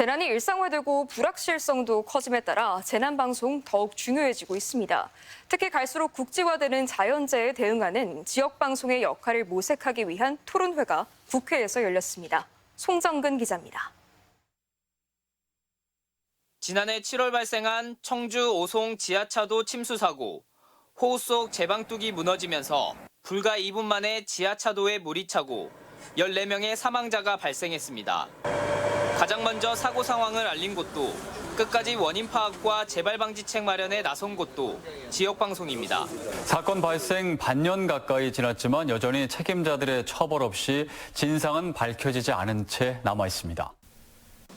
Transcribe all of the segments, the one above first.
재난이 일상화되고 불확실성도 커짐에 따라 재난 방송 더욱 중요해지고 있습니다. 특히 갈수록 국지화되는 자연재해에 대응하는 지역 방송의 역할을 모색하기 위한 토론회가 국회에서 열렸습니다. 송정근 기자입니다. 지난해 7월 발생한 청주 오송 지하차도 침수 사고. 호우 속 제방뚝이 무너지면서 불과 2분 만에 지하차도에 물이 차고 14명의 사망자가 발생했습니다. 가장 먼저 사고 상황을 알린 곳도 끝까지 원인 파악과 재발 방지책 마련에 나선 곳도 지역 방송입니다. 사건 발생 반년 가까이 지났지만 여전히 책임자들의 처벌 없이 진상은 밝혀지지 않은 채 남아 있습니다.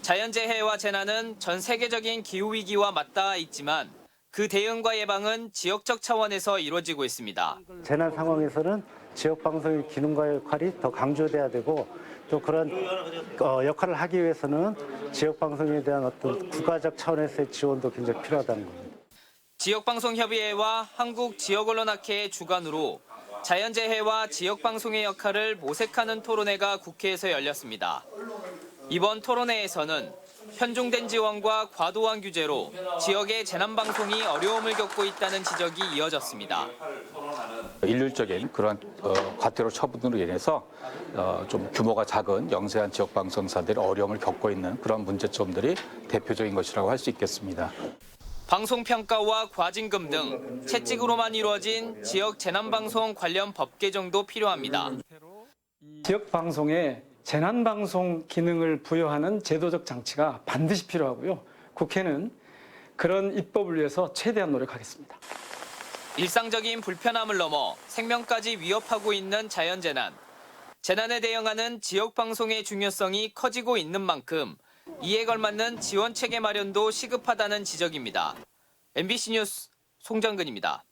자연재해와 재난은 전 세계적인 기후 위기와 맞닿아 있지만 그 대응과 예방은 지역적 차원에서 이루어지고 있습니다. 재난 상황에서는 지역 방송의 기능과 역할이 더 강조돼야 되고 또 그런 어, 역할을 하기 위해서는 지역 방송에 대한 어떤 국가적 차원에서의 지원도 굉장히 필요하다는 겁니다. 지역방송협의회와 한국지역언론학회의 주관으로 자연재해와 지역방송의 역할을 모색하는 토론회가 국회에서 열렸습니다. 이번 토론회에서는 편중된 지원과 과도한 규제로 지역의 재난방송이 어려움을 겪고 있다는 지적이 이어졌습니다. 일률적인 그런 어, 과태료 처분으로 인해서 어, 좀 규모가 작은 영세한 지역 방송사들이 어려움을 겪고 있는 그런 문제점들이 대표적인 것이라고 할 수 있겠습니다. 방송평가와 과징금 등 채찍으로만 이루어진 지역 재난방송 관련 법 개정도 필요합니다. 지역 방송에 재난 방송 기능을 부여하는 제도적 장치가 반드시 필요하고요. 국회는 그런 입법을 위해서 최대한 노력하겠습니다. 일상적인 불편함을 넘어 생명까지 위협하고 있는 자연재난. 재난에 대응하는 지역방송의 중요성이 커지고 있는 만큼 이에 걸맞는 지원 체계 마련도 시급하다는 지적입니다. MBC 뉴스 송정근입니다.